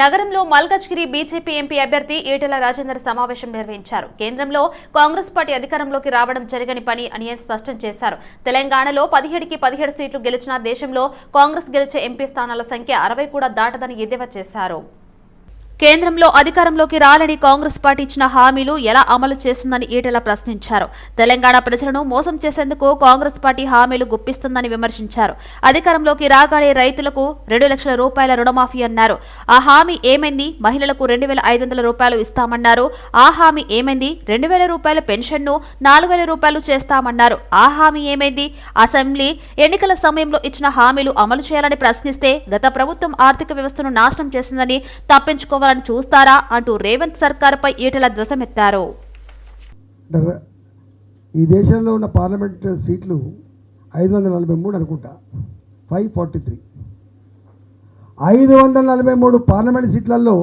నగరంలో Malkajgiri BJP MP అభ్యర్థి ఈటెల రాజేందర్ సమావేశం నిర్వహించారు. కేంద్రంలో కాంగ్రెస్ పార్టీ అధికారంలోకి రావడం జరగని పని అని స్పష్టం చేశారు. తెలంగాణలో పదిహేడుకి పదిహేడు సీట్లు గెలిచిన దేశంలో కాంగ్రెస్ గెలిచే ఎంపీ స్థానాల సంఖ్య అరవై కూడా దాటదని ఎద్దేవా చేశారు. కేంద్రంలో అధికారంలోకి రాలని కాంగ్రెస్ పార్టీ ఇచ్చిన హామీలు ఎలా అమలు చేస్తుందని ఈటెల ప్రశ్నించారు. తెలంగాణ ప్రజలను మోసం చేసేందుకు కాంగ్రెస్ పార్టీ హామీలు గుప్పిస్తుందని విమర్శించారు. అధికారంలోకి రాగానే రైతులకు రెండు లక్షల రూపాయల రుణమాఫీ అన్నారు. ఆ హామీ ఏమైంది? మహిళలకు రెండు వేల ఐదు వందల రూపాయలు ఇస్తామన్నారు. ఆ హామీ ఏమైంది? రెండు వేల రూపాయల పెన్షన్ను నాలుగు వేల రూపాయలు చేస్తామన్నారు. ఆ హామీ ఏమైంది? అసెంబ్లీ ఎన్నికల సమయంలో ఇచ్చిన హామీలు అమలు చేయాలని ప్రశ్నిస్తే గత ప్రభుత్వం ఆర్థిక వ్యవస్థను నాశనం చేసిందని తప్పించుకోవాలని చూస్తారా అంటూ రేవంత్ సర్కార్పై ఈటల ధ్వసమెత్తారు ఈ దేశంలో ఉన్న పార్లమెంట్ సీట్లు ఐదు వందల నలభై మూడు అనుకుంటా. ఫైవ్ ఫార్టీ త్రీ ఐదు వందల నలభై మూడు పార్లమెంట్ సీట్లలో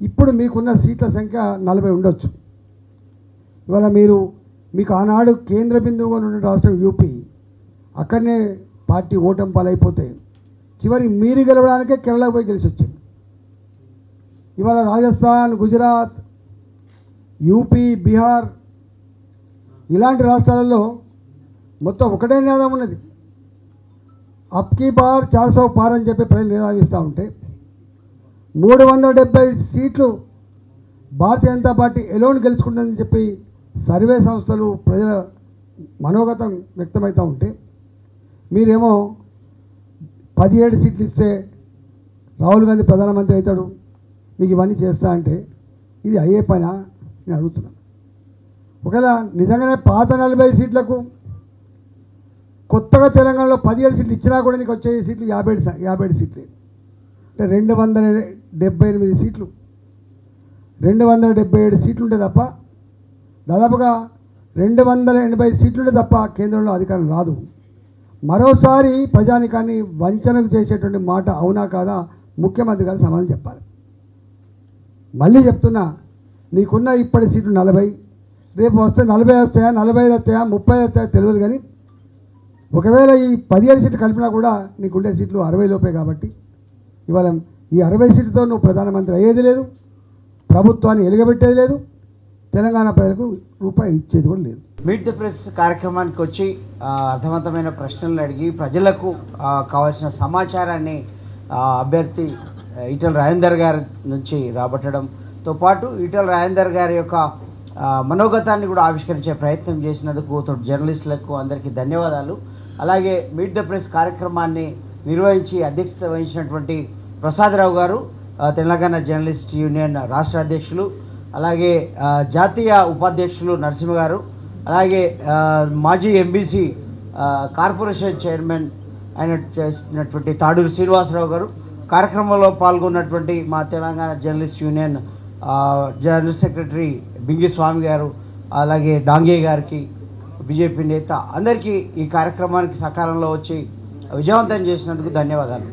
ఇప్పుడు మీకున్న సీట్ల సంఖ్య నలభై ఉండొచ్చు. ఇవాళ మీరు మీకు ఆనాడు కేంద్ర బిందువుగా ఉన్న రాష్ట్రం యూపీ అక్కడనే పార్టీ ఓటం పాలైపోతే చివరి మీరు గెలవడానికే కేరళకు పోయి గెలిచి వచ్చింది ఇవాళ రాజస్థాన్ గుజరాత్ యూపీ బీహార్ ఇలాంటి రాష్ట్రాలలో మొత్తం ఒకటే నినాదం ఉన్నది. అప్కీ బార్ చార్సో పార్ అని చెప్పి ప్రజలు నినాదిస్తూ ఉంటే మూడు వందల డెబ్బై సీట్లు భారతీయ జనతా పార్టీ ఎలోన్ గెలుచుకుంటుందని చెప్పి సర్వే సంస్థలు ప్రజల మనోగతం వ్యక్తమవుతూ ఉంటే మీరేమో పదిహేడు సీట్లు ఇస్తే రాహుల్ గాంధీ ప్రధానమంత్రి అవుతాడు. మీకు ఇవన్నీ చేస్తా అంటే ఇది అయ్యే పనా? నేను అడుగుతున్నాను ఒకవేళ నిజంగానే పాత నలభై సీట్లకు కొత్తగా తెలంగాణలో పదిహేడు సీట్లు ఇచ్చినా కూడా నీకు వచ్చే సీట్లు యాభై యాభై ఏడు సీట్లు. అంటే రెండు వందల డెబ్బై ఎనిమిది సీట్లు. రెండు వందల డెబ్బై ఏడు సీట్లు ఉంటే తప్ప దాదాపుగా రెండు వందల ఎనభై సీట్లు ఉంటే తప్ప కేంద్రంలో అధికారం రాదు. మరోసారి ప్రజానికాన్ని వంచనకు చేసేటువంటి మాట అవునా కాదా? ముఖ్యమంత్రి గారు సమాధానం చెప్పాలి. మళ్ళీ చెప్తున్నా నీకున్న ఇప్పటి సీట్లు నలభై రేపు వస్తే నలభై వస్తాయా నలభై ఐదు వస్తాయా ముప్పై వస్తాయా తెలియదు కానీ ఒకవేళ ఈ పదిహేడు సీట్లు కలిపినా కూడా నీకుండే సీట్లు అరవై లోపే కాబట్టి ఇవాళ ఈ అరవై సీట్లతో నువ్వు ప్రధానమంత్రి అయ్యేది లేదు ప్రభుత్వాన్ని ఎలుగబెట్టేది లేదు తెలంగాణ ప్రజలకు రూపాయి ఇచ్చేది కూడా లేదు. మీట్ ద ప్రెస్ కార్యక్రమానికి వచ్చి అర్థవంతమైన ప్రశ్నలు అడిగి ప్రజలకు కావాల్సిన సమాచారాన్ని అభ్యర్థి ఈటల రాజేందర్ గారి నుంచి రాబట్టడంతో పాటు ఈటల రాజేందర్ గారి యొక్క మనోగతాన్ని కూడా ఆవిష్కరించే ప్రయత్నం చేసినందుకు తోటి జర్నలిస్టులకు అందరికీ ధన్యవాదాలు. అలాగే మీట్ ద ప్రెస్ కార్యక్రమాన్ని నిర్వహించి అధ్యక్షత వహించినటువంటి ప్రసాదరావు గారు తెలంగాణ జర్నలిస్ట్ యూనియన్ రాష్ట్ర అధ్యక్షులు అలాగే జాతీయ ఉపాధ్యక్షులు నరసింహ గారు అలాగే మాజీ ఎంబీసీ కార్పొరేషన్ చైర్మన్ అయిన చేసినటువంటి తాడూరు శ్రీనివాసరావు గారు కార్యక్రమంలో పాల్గొన్నటువంటి మా Telangana journalist union general secretary Bingi Swamy గారు అలాగే డాంగే గారికి బీజేపీ నేత అందరికీ ఈ కార్యక్రమానికి సకాలంలో వచ్చి విజయవంతం చేసినందుకు ధన్యవాదాలు.